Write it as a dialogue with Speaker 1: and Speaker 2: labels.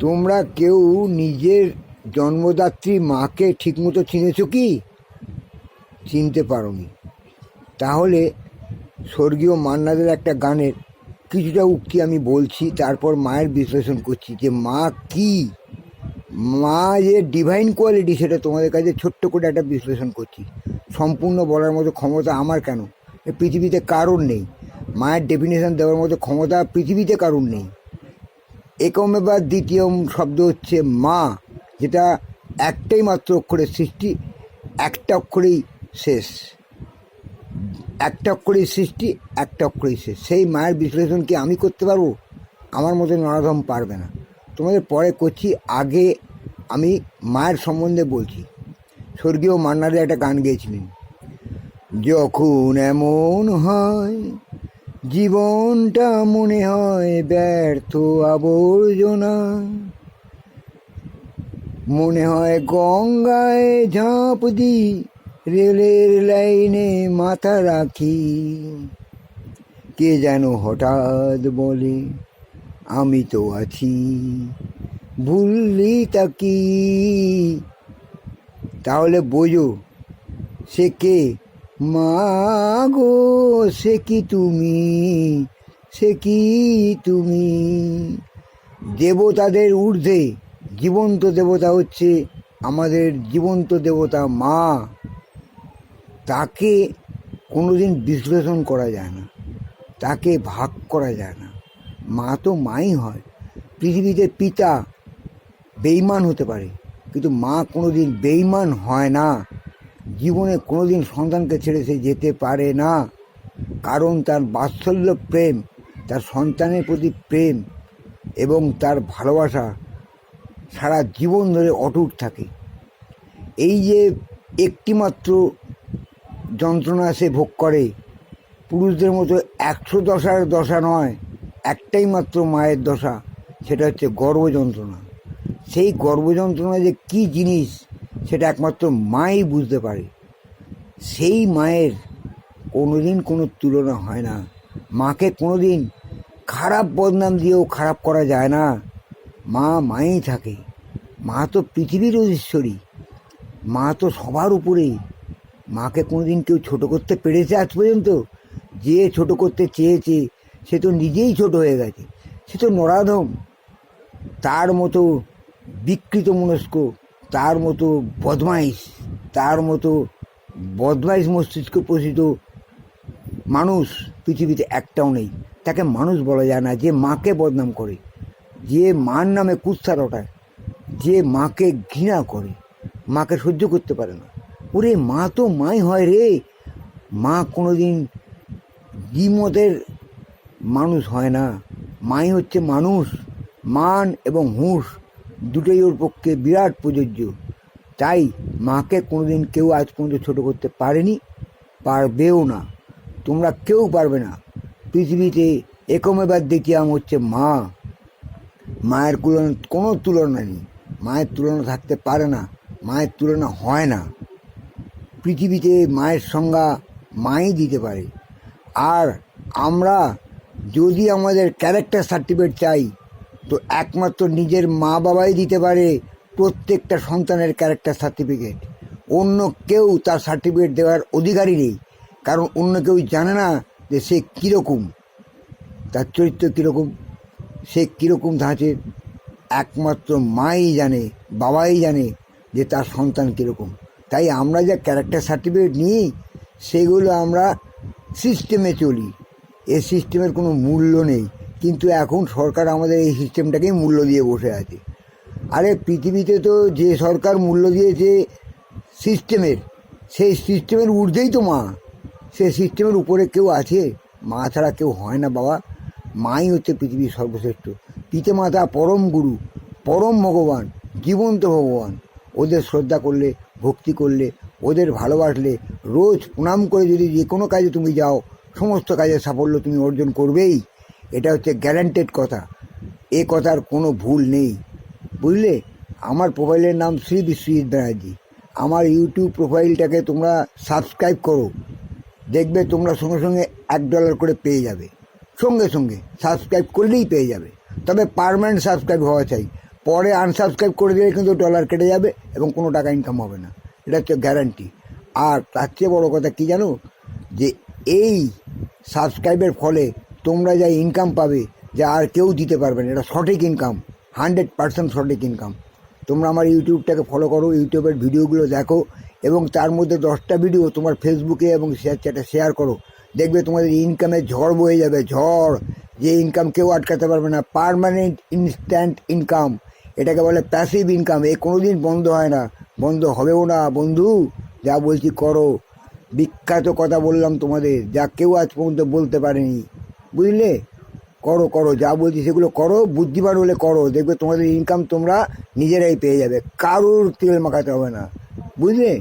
Speaker 1: তোমরা কেউ নিজের জন্মদাত্রী মাকে ঠিকমতো চিনেছো কি? চিনতে পারোনি। তাহলে স্বর্গীয় মান্নাদের একটা গানের কিছুটা উক্তি আমি বলছি, তারপর মায়ের বিশ্লেষণ করছি যে মা কি? মা যে ডিভাইন কোয়ালিটি সেটা তোমাদের কাছে ছোট্ট করে একটা বিশ্লেষণ করছি। সম্পূর্ণ বলার মতো ক্ষমতা আমার কেন? পৃথিবীতে কারণ নেই। মায়ের ডেফিনেশন দেওয়ার মতো ক্ষমতা পৃথিবীতে কারণ নেই। একম এবার দ্বিতীয় শব্দ হচ্ছে মা, যেটা একটাই মাত্র অক্ষরের সৃষ্টি, একটা অক্ষরেই শেষ। একটা অক্ষরেই সৃষ্টি, একটা অক্ষরেই শেষ। সেই মায়ের বিশ্লেষণ কি আমি করতে পারব? আমার মতো নরাধম পারবে না। তোমাদের পরে করছি আগে আমি মায়ের সম্বন্ধে বলছি। স্বর্গীয় মান্নারে একটা গান গেয়েছিলেন। যখন এমন হয় জীবনটা মনে হয় ব্যর্থ আবর্জনা। মনে হয় গঙ্গায় ঝাঁপ দি রেলের লাইনে মাথা রাখি। কে যেন হঠাৎ বলে, আমি তো আছি, ভুললি তাকি তাহলে বোঝো, সে কে? মা গো সে কি তুমি? সে কি তুমি? দেবতাদের ঊর্ধ্বে জীবন্ত দেবতা হচ্ছে আমাদের জীবন্ত দেবতা মা। তাকে কোনোদিন বিশ্লেষণ করা যায় না। তাকে ভাগ করা যায় না। মা তো মাই হয়। পৃথিবীতে পিতা বেইমান হতে পারে। কিন্তু মা কোনোদিন বেইমান হয় না। জীবনে কোনোদিন সন্তানকে ছেড়ে সে যেতে পারে না। কারণ তার বাৎসল্য প্রেম, তার সন্তানের প্রতি প্রেম এবং তার ভালোবাসা সারা জীবন ধরে অটুট থাকে। এই যে একটিমাত্র যন্ত্রণা সে ভোগ করে, পুরুষদের মতো একশো দশার দশা নয়, একটাই মাত্র মায়ের দশা, সেটা হচ্ছে গর্ভ যন্ত্রণা সেই গর্ভ যন্ত্রণা যে কী জিনিস সেটা একমাত্র মাই বুঝতে পারে। সেই মায়ের কোনোদিন কোনো তুলনা হয় না। মাকে কোনোদিন খারাপ বদনাম দিয়েও খারাপ করা যায় না। মা মাই থাকে। মা তো পৃথিবীর ঈশ্বরী মা তো সবার উপরে মাকে কোনোদিন কেউ ছোট করতে পেরেছে আজ পর্যন্ত? যে ছোট করতে চেয়েছে, সে তো নিজেই ছোট হয়ে গেছে। সে তো নরাধম। তার মতো বিকৃত মনস্ক তার মতো বদমাইশ, তার মতো বদমাইশ মস্তিষ্ক প্রসিত মানুষ পৃথিবীতে একটাও নেই। তাকে মানুষ বলা যায় না, যে মাকে বদনাম করে, যে মার নামে কুৎসা রটায়, যে মাকে ঘৃণা করে, মাকে সহ্য করতে পারে না। ওরে মা তো মাই হয় রে। মা কোনোদিন দ্বিমতের মানুষ হয় না। মাই হচ্ছে মানুষ, মান এবং হুঁশ। দুটোই ওর পক্ষে বিরাট প্রযোজ্য। তাই মাকে কোনোদিন কেউ আজ পর্যন্ত ছোটো করতে পারেনি, পারবেও না। তোমরা কেউ পারবে না। পৃথিবীতে একমেবার দেখিয়াম হচ্ছে মা। মায়ের তুলনা কোনো তুলনা নেই। মায়ের তুলনা থাকতে পারে না, মায়ের তুলনা হয় না। পৃথিবীতে মায়ের সংজ্ঞা মাই দিতে পারে। আর আমরা যদি আমাদের ক্যারেক্টার সার্টিফিকেট চাই তো একমাত্র নিজের মা বাবাই দিতে পারে প্রত্যেকটা সন্তানের ক্যারেক্টার সার্টিফিকেট অন্য কেউ তার সার্টিফিকেট দেওয়ার অধিকারী নেই, কারণ অন্য কেউ জানে না যে সে কীরকম, তার চরিত্র কীরকম, সে কীরকম ধাঁচের। একমাত্র মাই জানে, বাবাই জানে যে তার সন্তান কীরকম। তাই আমরা যা ক্যারেক্টার সার্টিফিকেট নিই, সেগুলো আমরা সিস্টেমে চলি। এ সিস্টেমের কোনো মূল্য নেই। কিন্তু এখন সরকার আমাদের এই সিস্টেমটাকেই মূল্য দিয়ে বসে আছে। আরে পৃথিবীতে তো যে সরকার মূল্য দিয়েছে সিস্টেমের সেই সিস্টেমের ঊর্ধ্বেই তো মা। সে সিস্টেমের উপরে কেউ আছে? মা ছাড়া কেউ হয় না বাবা। মাই হচ্ছে পৃথিবীর সর্বশ্রেষ্ঠ। পিতামাতা পরম গুরু, পরম ভগবান, জীবন্ত ভগবান। ওদের শ্রদ্ধা করলে, ভক্তি করলে, ওদের ভালোবাসলে, রোজ প্রণাম করে যদি যে কোনো কাজে তুমি যাও, সমস্ত কাজের সাফল্য তুমি অর্জন করবেই। এটা হচ্ছে গ্যারান্টেড কথা। এ কথার কোনো ভুল নেই। বুঝলে? আমার প্রোফাইলের নাম শ্রী বিশ্বজিৎ ব্যানার্জি। আমার ইউটিউব প্রোফাইলটাকে তোমরা সাবস্ক্রাইব করো। দেখবে তোমরা সঙ্গে সঙ্গে এক ডলার করে পেয়ে যাবে। সঙ্গে সঙ্গে সাবস্ক্রাইব করলেই পেয়ে যাবে। তবে পারমানেন্ট সাবস্ক্রাইব হওয়া চাই। পরে আনসাবস্ক্রাইব করে দিলে কিন্তু ডলার কেটে যাবে এবং কোনো টাকা ইনকাম হবে না। এটা হচ্ছে গ্যারান্টি আর তার চেয়ে বড়ো কথা কী জানো? যে এই সাবস্ক্রাইবের ফলে তোমরা যা ইনকাম পাবে, যা আর কেউ দিতে পারবে না, এটা সঠিক ইনকাম হান্ড্রেড পার্সেন্ট সঠিক ইনকাম তোমরা আমার ইউটিউবটাকে ফলো করো, ইউটিউবের ভিডিওগুলো দেখো, এবং তার মধ্যে দশটা ভিডিও তোমার ফেসবুকে এবং শেয়ার চ্যাটে শেয়ার করো। দেখবে তোমাদের ইনকামের ঝড় বয়ে যাবে, ঝড়। যে ইনকাম কেউ আটকাতে পারবে না পারমানেন্ট ইনস্ট্যান্ট ইনকাম এটাকে বলে প্যাসিভ ইনকাম এ কোনো দিন বন্ধ হয় না। বন্ধ হবেও না, বন্ধু। যা বলছি করো। বিখ্যাত কথা বললাম তোমাদের, যা কেউ আজ পর্যন্ত বলতে পারেনি। বুঝলে? করো করো, যা বলছি সেগুলো করো, বুদ্ধিমান হলে করো, দেখবে তোমাদের ইনকাম তোমরা নিজেরাই পেয়ে যাবে, কারুর তেল মাখাতে হবে না, বুঝলে?